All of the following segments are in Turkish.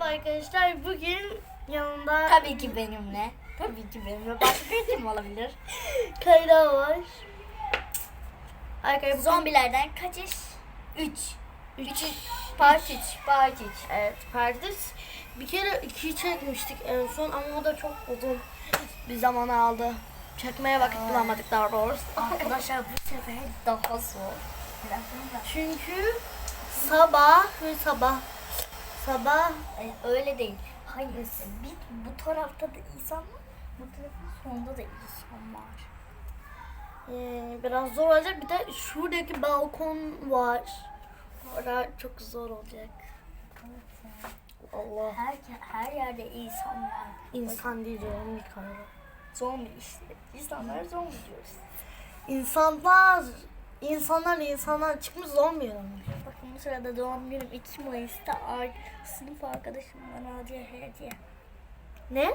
Merhaba arkadaşlar. Bugün yanımda Tabii ki benimle. Tabii ki benimle. Başka kim olabilir? Kayra var. Arkadaşlar Zombilerden kaçış? 3. 3. Part 3. Part 3. Evet Perdis. Bir kere iki çekmiştik en son ama o da çok uzun bir zaman aldı. Çekmeye vakit bulamadık daha doğrusu. Arkadaşlar bu sefer daha zor. Çünkü sabah ve sabah sabah Ay, öyle değil. Hayır. Bir, bu tarafta da insan var. Bu tarafın sonunda da insan var. e, biraz zor olacak. Bir de şuradaki balkon var. Orada çok zor olacak. Allah. Her, her yerde insan var. İnsan değil zombi Kayra. Zombi işte. İnsanlar zombi diyoruz. İnsanlar insanlar insanlar çıkmış zombi olmuş. Sırada doğum günüm 2 Mayıs'ta sınıf arkadaşım bana hediye hediye. Ne?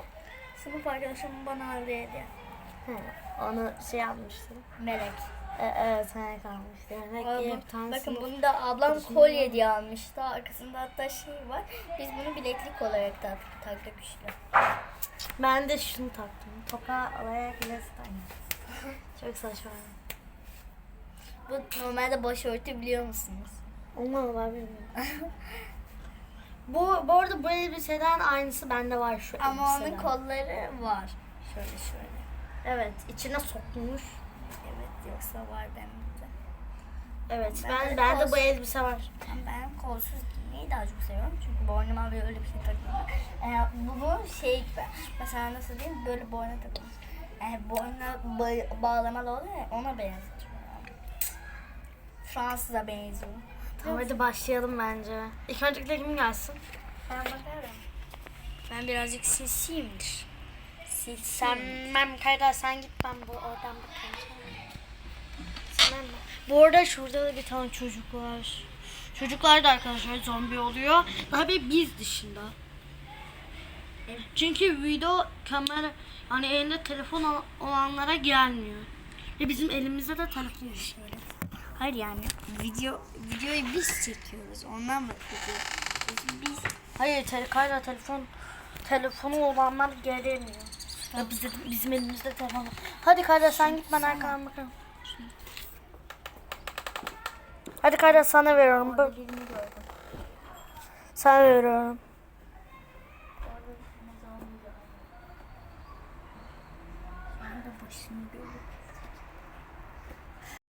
Sınıf arkadaşım bana hediye hediye. He, onu şey yapmıştım. Melek. E, evet sana kalmış. Demek ki tane bakın bunu da ablam kolye diye almıştı. Arkasında hatta şey var. Biz bunu bileklik olarak tak taktık işte. Ben de şunu taktım. Toka olarak bilezik Çok saçma. Bu normalde başörtü biliyor musunuz? Onu var bilmiyorum. bu, bu arada bu elbiseden aynısı bende var şu Ama onun elbiseden. kolları var. Şöyle şöyle. Evet içine sokmuş. Evet yoksa var benim de. Evet Ben ben, de ben de bu elbise var. Ben kolsuz giymeyi daha çok seviyorum. Çünkü boynuma böyle öyle bir şey takıyorum. Ee, bu, bu şey gibi. Mesela nasıl diyeyim böyle boyna takılmış. Yani boyna ba- bağlamalı oluyor ya ona benziyor. Fransız'a benziyor. Tamam hadi başlayalım bence. İlk öncelikle kim gelsin? Ben bakarım. Ben birazcık sesiyimdir. Sen, Sesiyim. ben Kayra sen git ben bu oradan bakayım. Sen? Bu arada şurada da bir tane çocuk var. Çocuklar da arkadaşlar zombi oluyor. Tabii biz dışında. Çünkü video kamera hani elinde telefon ol- olanlara gelmiyor. Ve bizim elimizde de telefon var. Şöyle. Hayır yani video videoyu biz çekiyoruz. Ondan mı biz, biz Hayır te Kayra telefon telefonu olanlar gelemiyor. Ya biz de, bizim elimizde telefon. var. Hadi Kayra sen git ben arkadan bakarım. Hadi Kayra sana veriyorum. Bak. Sana veriyorum. Ben de başını görüyorum.